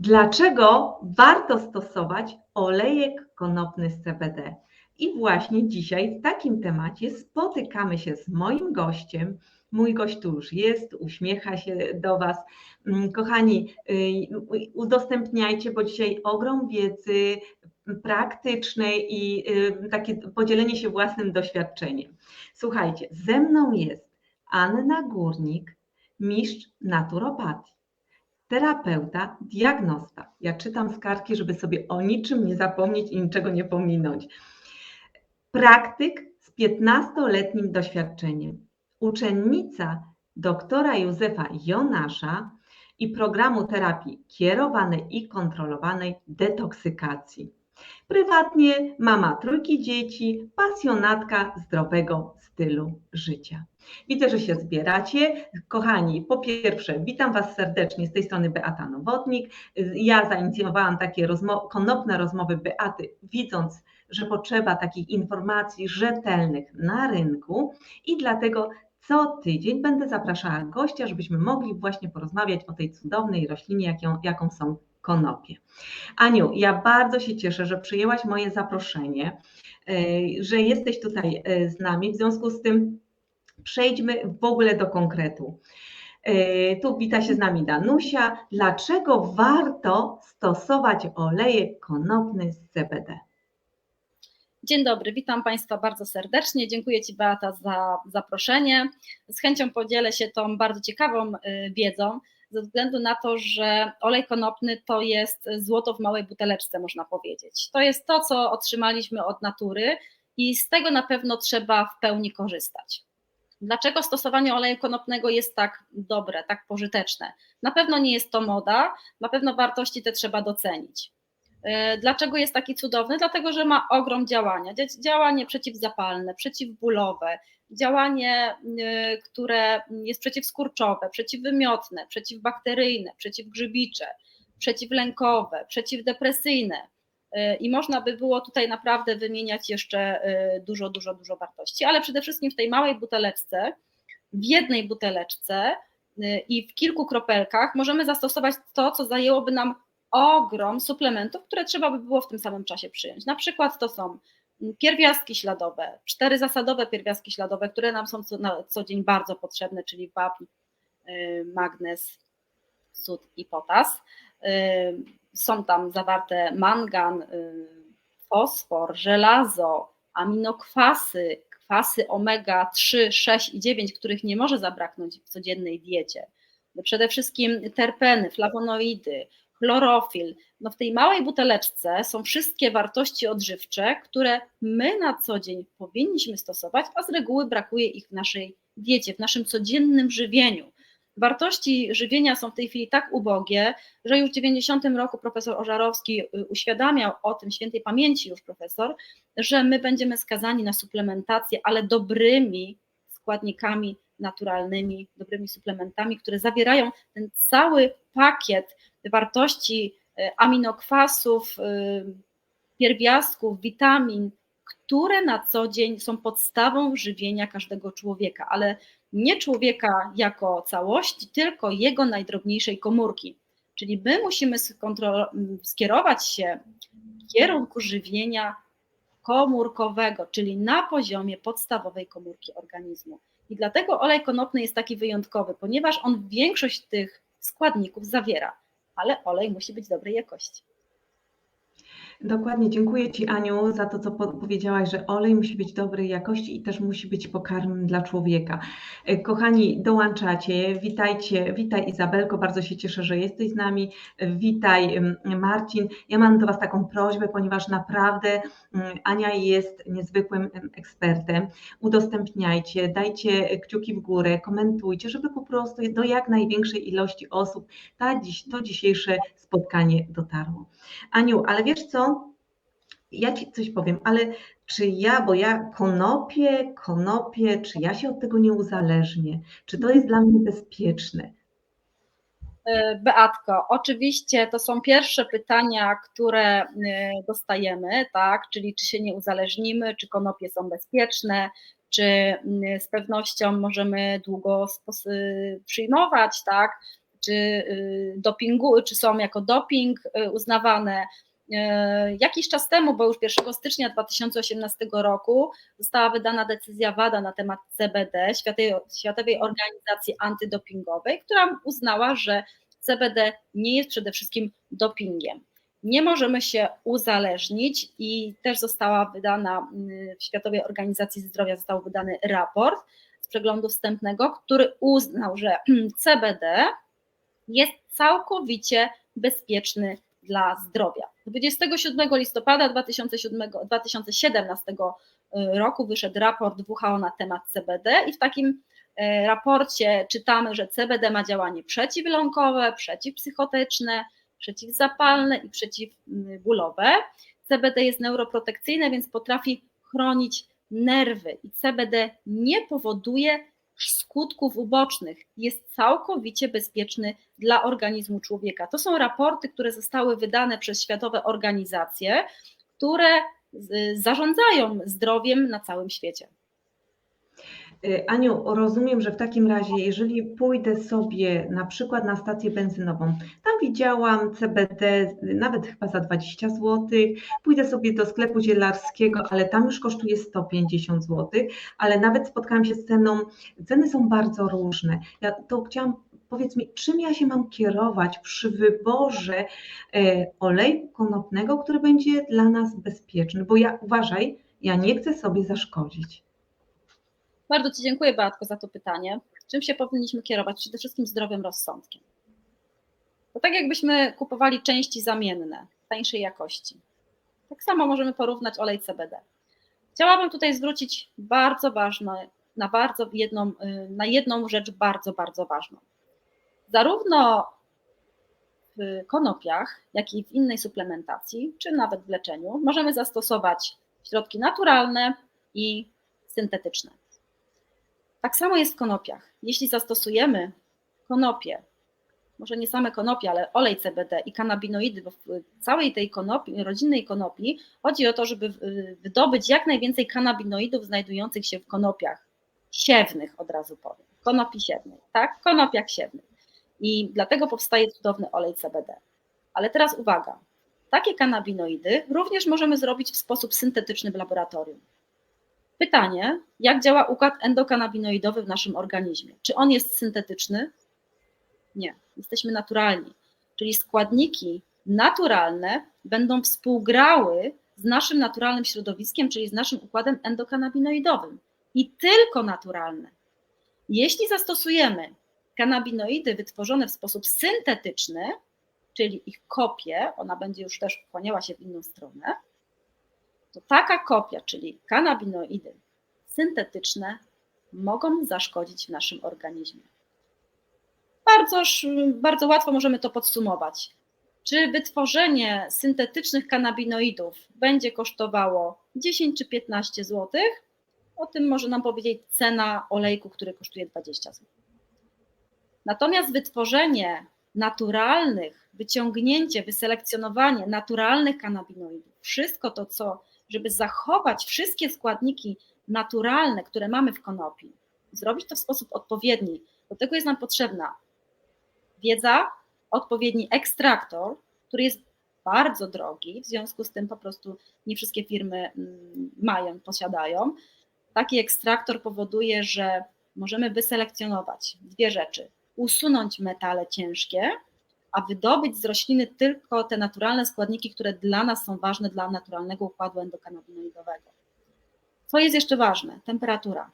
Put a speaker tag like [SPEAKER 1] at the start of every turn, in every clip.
[SPEAKER 1] Dlaczego warto stosować olejek konopny z CBD? I właśnie dzisiaj w takim temacie spotykamy się z moim gościem. Mój gość tu już jest, uśmiecha się do Was. Mm, kochani, y, udostępniajcie, bo dzisiaj ogrom wiedzy praktycznej i y, takie podzielenie się własnym doświadczeniem. Słuchajcie, ze mną jest Anna Górnik, mistrz naturopatii terapeuta, diagnosta. Ja czytam skargi, żeby sobie o niczym nie zapomnieć i niczego nie pominąć. Praktyk z 15-letnim doświadczeniem. Uczennica doktora Józefa Jonasza i programu terapii kierowanej i kontrolowanej detoksykacji. Prywatnie mama trójki dzieci, pasjonatka zdrowego stylu życia. Widzę, że się zbieracie. Kochani, po pierwsze, witam Was serdecznie z tej strony Beata Nowotnik. Ja zainicjowałam takie rozmo konopne rozmowy Beaty, widząc, że potrzeba takich informacji rzetelnych na rynku i dlatego co tydzień będę zapraszała gościa, żebyśmy mogli właśnie porozmawiać o tej cudownej roślinie, jaką, jaką są konopie. Aniu, ja bardzo się cieszę, że przyjęłaś moje zaproszenie, e, że jesteś tutaj e, z nami. W związku z tym przejdźmy w ogóle do konkretu. E, tu wita się z nami Danusia. Dlaczego warto stosować olejek konopny z CBD?
[SPEAKER 2] Dzień dobry, witam Państwa bardzo serdecznie. Dziękuję Ci, Beata, za zaproszenie. Z chęcią podzielę się tą bardzo ciekawą wiedzą ze względu na to, że olej konopny to jest złoto w małej buteleczce, można powiedzieć. To jest to, co otrzymaliśmy od natury i z tego na pewno trzeba w pełni korzystać. Dlaczego stosowanie oleju konopnego jest tak dobre, tak pożyteczne? Na pewno nie jest to moda, na pewno wartości te trzeba docenić. E, dlaczego jest taki cudowny? Dlatego, że ma ogrom działania. Działanie przeciwzapalne, przeciwbólowe, działanie, y, które jest przeciwskurczowe, przeciwwymiotne, przeciwbakteryjne, przeciwgrzybicze, przeciwlękowe, przeciwdepresyjne. Y, I można by było tutaj naprawdę wymieniać jeszcze y, dużo, dużo, dużo wartości, ale przede wszystkim w tej małej buteleczce, w jednej buteleczce i w kilku kropelkach możemy zastosować to, co zajęłoby nam ogrom suplementów, które trzeba by było w tym samym czasie przyjąć. Na przykład to są pierwiastki śladowe, cztery zasadowe pierwiastki śladowe, które nam są na co dzień bardzo potrzebne, czyli wapń, y, magnez, sód i potas. Y, są tam zawarte mangan, y, fosfor, żelazo, aminokwasy, kwasy omega 3, 6 i 9, których nie może zabraknąć w codziennej diecie. Przede wszystkim terpeny, flawonoidy, chlorofil. No w tej małej buteleczce są wszystkie wartości odżywcze, które my na co dzień powinniśmy stosować, a z reguły brakuje ich w naszej diecie, w naszym codziennym żywieniu. Wartości żywienia są w tej chwili tak ubogie, że już w 90 roku profesor Ożarowski y, uświadamiał o tym, świętej pamięci już profesor, że my będziemy skazani na suplementację, ale dobrymi składnikami naturalnymi, dobrymi suplementami, które zawierają ten cały pakiet wartości e, aminokwasów, e, pierwiastków, witamin, które na co dzień są podstawą żywienia każdego człowieka, ale nie człowieka jako całości, tylko jego najdrobniejszej komórki. Czyli my musimy skierować się w kierunku żywienia komórkowego, czyli na poziomie podstawowej komórki organizmu. I dlatego olej konopny jest taki wyjątkowy, ponieważ on większość tych składników zawiera ale olej musi być dobrej jakości.
[SPEAKER 1] Dokładnie, dziękuję Ci Aniu za to, co powiedziałaś, że olej musi być dobrej jakości i też musi być pokarmem dla człowieka. E, kochani, dołączacie, witajcie, witaj Izabelko, bardzo się cieszę, że jesteś z nami, witaj Marcin. Ja mam do Was taką prośbę, ponieważ naprawdę Ania jest niezwykłym ekspertem. Udostępniajcie, dajcie kciuki w górę, komentujcie, żeby po prostu do jak największej ilości osób ta, to dzisiejsze spotkanie dotarło. Aniu, ale wiesz co? Ja ci coś powiem, ale czy ja, bo ja konopię, konopię, czy ja się od tego nie uzależnię? Czy to jest dla mnie bezpieczne?
[SPEAKER 2] E, Beatko, oczywiście to są pierwsze pytania, które e, dostajemy, tak? Czyli czy się nie uzależnimy, czy konopie są bezpieczne, czy z pewnością możemy długo przyjmować, tak? czy y, dopingu, czy są jako doping y, uznawane. Y, Jakiś czas temu, bo już 1 stycznia 2018 roku została wydana decyzja WADA na temat CBD, Światowej, Organizacji Antydopingowej, która uznała, że CBD nie jest przede wszystkim dopingiem. Nie możemy się uzależnić i też została wydana w Światowej Organizacji Zdrowia został wydany raport z przeglądu wstępnego, który uznał, że CBD jest całkowicie bezpieczny dla zdrowia. 27 listopada 2007, 2017 roku wyszedł raport WHO na temat CBD i w takim raporcie czytamy, że CBD ma działanie przeciwląkowe, przeciwpsychotyczne, przeciwzapalne i przeciwbólowe. CBD jest neuroprotekcyjne, więc potrafi chronić nerwy i CBD nie powoduje skutków ubocznych, jest całkowicie bezpieczny dla organizmu człowieka. To są raporty, które zostały wydane przez światowe organizacje, które zarządzają zdrowiem na całym świecie.
[SPEAKER 1] Aniu, rozumiem, że w takim razie, jeżeli pójdę sobie na przykład na stację benzynową, tam widziałam CBD nawet chyba za 20 zł, pójdę sobie do sklepu zielarskiego, ale tam już kosztuje 150 zł, ale nawet spotkałam się z ceną, ceny są bardzo różne. Ja to chciałam Powiedz mi, czym ja się mam kierować przy wyborze oleju konopnego, który będzie dla nas bezpieczny? Bo ja uważaj, ja nie chcę sobie zaszkodzić.
[SPEAKER 2] Bardzo Ci dziękuję, Beatko, za to pytanie. Czym się powinniśmy kierować? Przede wszystkim zdrowym rozsądkiem. To tak jakbyśmy kupowali części zamienne, tańszej jakości. Tak samo możemy porównać olej CBD. Chciałabym tutaj zwrócić bardzo ważne, na, bardzo jedną, na jedną rzecz bardzo, bardzo ważną. Zarówno w konopiach, jak i w innej suplementacji, czy nawet w leczeniu, możemy zastosować środki naturalne i syntetyczne. Tak samo jest w konopiach. Jeśli zastosujemy konopie, może nie same konopie, ale olej CBD i kanabinoidy, bo w całej tej konopi, rodzinnej konopi chodzi o to, żeby wydobyć jak najwięcej kanabinoidów znajdujących się w konopiach siewnych, od razu powiem. Konopi siewnej, tak? Konopiach siewnych. I dlatego powstaje cudowny olej CBD. Ale teraz uwaga. Takie kanabinoidy również możemy zrobić w sposób syntetyczny w laboratorium. Pytanie, jak działa układ endokanabinoidowy w naszym organizmie? Czy on jest syntetyczny? Nie, jesteśmy naturalni. Czyli składniki naturalne będą współgrały z naszym naturalnym środowiskiem, czyli z naszym układem endokanabinoidowym. I tylko naturalne. Jeśli zastosujemy kanabinoidy wytworzone w sposób syntetyczny, czyli ich kopię, ona będzie już też kłaniała się w inną stronę, to taka kopia, czyli kanabinoidy syntetyczne, mogą zaszkodzić w naszym organizmie. Bardzo, bardzo łatwo możemy to podsumować. Czy wytworzenie syntetycznych kanabinoidów będzie kosztowało 10 czy 15 zł? O tym może nam powiedzieć cena olejku, który kosztuje 20 zł. Natomiast wytworzenie naturalnych, wyciągnięcie, wyselekcjonowanie naturalnych kanabinoidów, wszystko to, co żeby zachować wszystkie składniki naturalne, które mamy w konopi, zrobić to w sposób odpowiedni. Do tego jest nam potrzebna wiedza, odpowiedni ekstraktor, który jest bardzo drogi, w związku z tym po prostu nie wszystkie firmy mm, mają, posiadają. Taki ekstraktor powoduje, że możemy wyselekcjonować dwie rzeczy: usunąć metale ciężkie, a wydobyć z rośliny tylko te naturalne składniki, które dla nas są ważne dla naturalnego układu endokanabinoidowego. Co jest jeszcze ważne? Temperatura.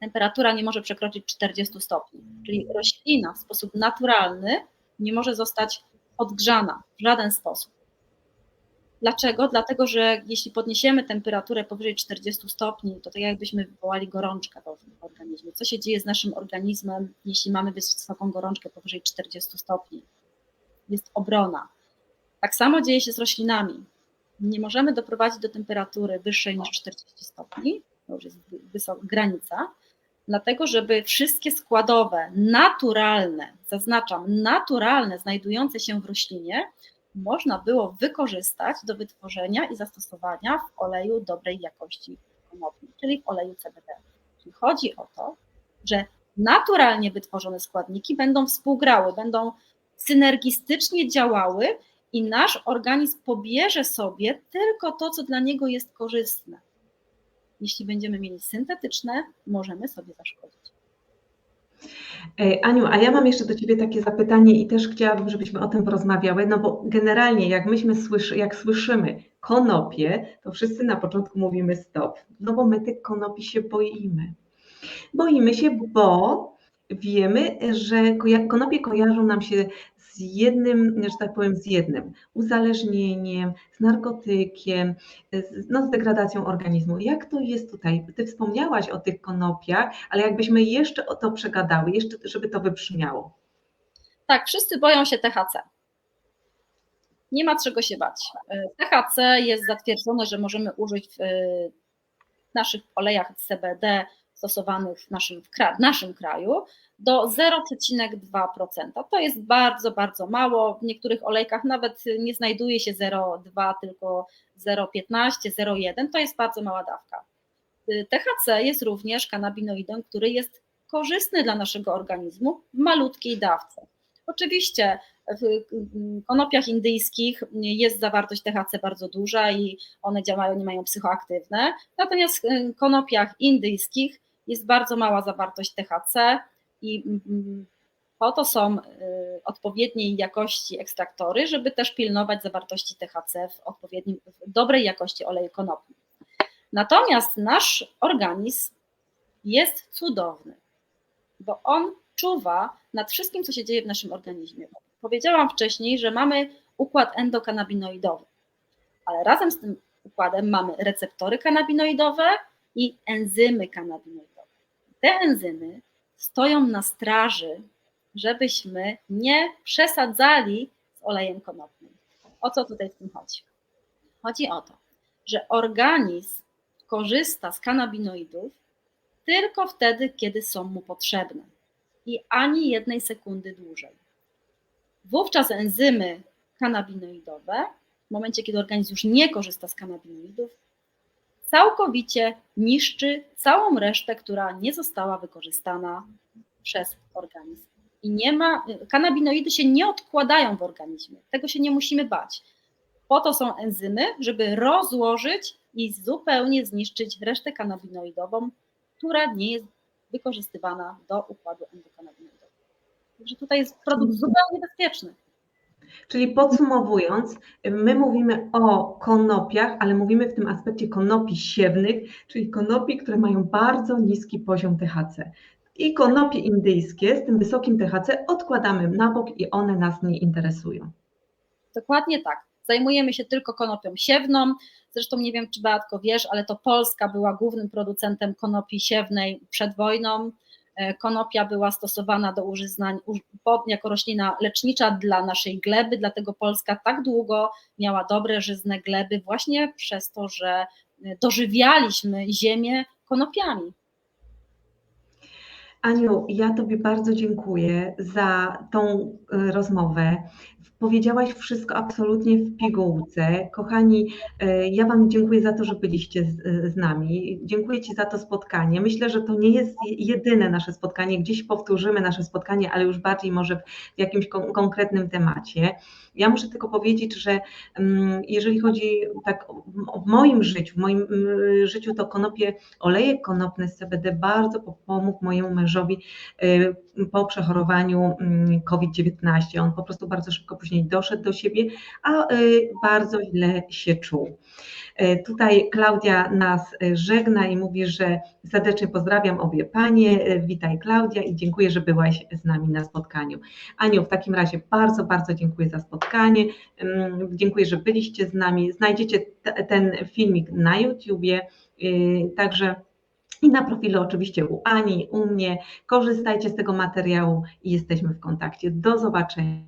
[SPEAKER 2] Temperatura nie może przekroczyć 40 stopni, czyli roślina w sposób naturalny nie może zostać odgrzana w żaden sposób. Dlaczego? Dlatego, że jeśli podniesiemy temperaturę powyżej 40 stopni, to tak jakbyśmy wywołali gorączkę w organizmie. Co się dzieje z naszym organizmem, jeśli mamy wysoką gorączkę powyżej 40 stopni? Jest obrona. Tak samo dzieje się z roślinami. Nie możemy doprowadzić do temperatury wyższej niż 40 stopni, to już jest wysoka granica, dlatego żeby wszystkie składowe naturalne, zaznaczam, naturalne, znajdujące się w roślinie, można było wykorzystać do wytworzenia i zastosowania w oleju dobrej jakości czyli w oleju CBD. Czyli chodzi o to, że naturalnie wytworzone składniki będą współgrały, będą synergistycznie działały i nasz organizm pobierze sobie tylko to, co dla niego jest korzystne. Jeśli będziemy mieli syntetyczne, możemy sobie zaszkodzić.
[SPEAKER 1] E, Aniu, a ja mam jeszcze do Ciebie takie zapytanie i też chciałabym, żebyśmy o tym porozmawiały, no bo generalnie jak myśmy słyszy, jak słyszymy konopie, to wszyscy na początku mówimy stop, no bo my tych konopi się boimy. Boimy się, bo wiemy, że konopie kojarzą nam się z jednym, że tak powiem, z jednym uzależnieniem, z narkotykiem, z, no, z degradacją organizmu. Jak to jest tutaj? Ty wspomniałaś o tych konopiach, ale jakbyśmy jeszcze o to przegadały, jeszcze żeby to wybrzmiało.
[SPEAKER 2] Tak, wszyscy boją się THC. Nie ma czego się bać. THC jest zatwierdzone, że możemy użyć w naszych olejach CBD stosowanych w naszym, w naszym kraju do 0,2%. To jest bardzo, bardzo mało. W niektórych olejkach nawet nie znajduje się 0,2, tylko 0,15, 0,1. To jest bardzo mała dawka. THC jest również kanabinoidem, który jest korzystny dla naszego organizmu w malutkiej dawce. Oczywiście w mm, konopiach indyjskich jest zawartość THC bardzo duża i one działają, nie mają psychoaktywne, natomiast w konopiach indyjskich jest bardzo mała zawartość THC i mm, po to są y, odpowiedniej jakości ekstraktory, żeby też pilnować zawartości THC w odpowiednim, w dobrej jakości oleju konopi. Natomiast nasz organizm jest cudowny, bo on czuwa nad wszystkim, co się dzieje w naszym organizmie. Powiedziałam wcześniej, że mamy układ endokanabinoidowy, ale razem z tym układem mamy receptory kanabinoidowe i enzymy kanabinoidowe. Te enzymy stoją na straży, żebyśmy nie przesadzali z olejem konopnym. O co tutaj w tym chodzi? Chodzi o to, że organizm korzysta z kanabinoidów tylko wtedy, kiedy są mu potrzebne i ani jednej sekundy dłużej. Wówczas enzymy kanabinoidowe, w momencie, kiedy organizm już nie korzysta z kanabinoidów, całkowicie niszczy całą resztę, która nie została wykorzystana przez organizm. I nie ma, kanabinoidy się nie odkładają w organizmie, tego się nie musimy bać. Po to są enzymy, żeby rozłożyć i zupełnie zniszczyć resztę kanabinoidową, która nie jest wykorzystywana do układu endokanabinoidowego. Także tutaj jest produkt zupełnie bezpieczny.
[SPEAKER 1] Czyli podsumowując, my mówimy o konopiach, ale mówimy w tym aspekcie konopi siewnych, czyli konopi, które mają bardzo niski poziom THC. I konopie indyjskie z tym wysokim THC odkładamy na bok i one nas nie interesują.
[SPEAKER 2] Dokładnie tak. Zajmujemy się tylko konopią siewną. Zresztą nie wiem, czy Beatko wiesz, ale to Polska była głównym producentem konopi siewnej przed wojną. Konopia była stosowana do użyznań jako roślina lecznicza dla naszej gleby, dlatego Polska tak długo miała dobre, żyzne gleby, właśnie przez to, że dożywialiśmy ziemię konopiami.
[SPEAKER 1] Aniu, ja Tobie bardzo dziękuję za tą rozmowę. Powiedziałaś wszystko absolutnie w pigułce. Kochani, ja Wam dziękuję za to, że byliście z, z, nami. Dziękuję Ci za to spotkanie. Myślę, że to nie jest jedyne nasze spotkanie. Gdzieś powtórzymy nasze spotkanie, ale już bardziej może w jakimś kon konkretnym temacie. Ja muszę tylko powiedzieć, że jeżeli chodzi tak w moim życiu, w moim życiu to konopie, olejek konopny z CBD bardzo pomógł mojemu mężowi po przechorowaniu COVID-19. On po prostu bardzo szybko później doszedł do siebie, a bardzo źle się czuł. Tutaj Klaudia nas żegna i mówi, że serdecznie pozdrawiam obie panie. Witaj Klaudia i dziękuję, że byłaś z nami na spotkaniu. Aniu, w takim razie bardzo, bardzo dziękuję za spotkanie. Dziękuję, że byliście z nami. Znajdziecie ten filmik na YouTubie, także i na profilu oczywiście u Ani, u mnie. Korzystajcie z tego materiału i jesteśmy w kontakcie. Do zobaczenia.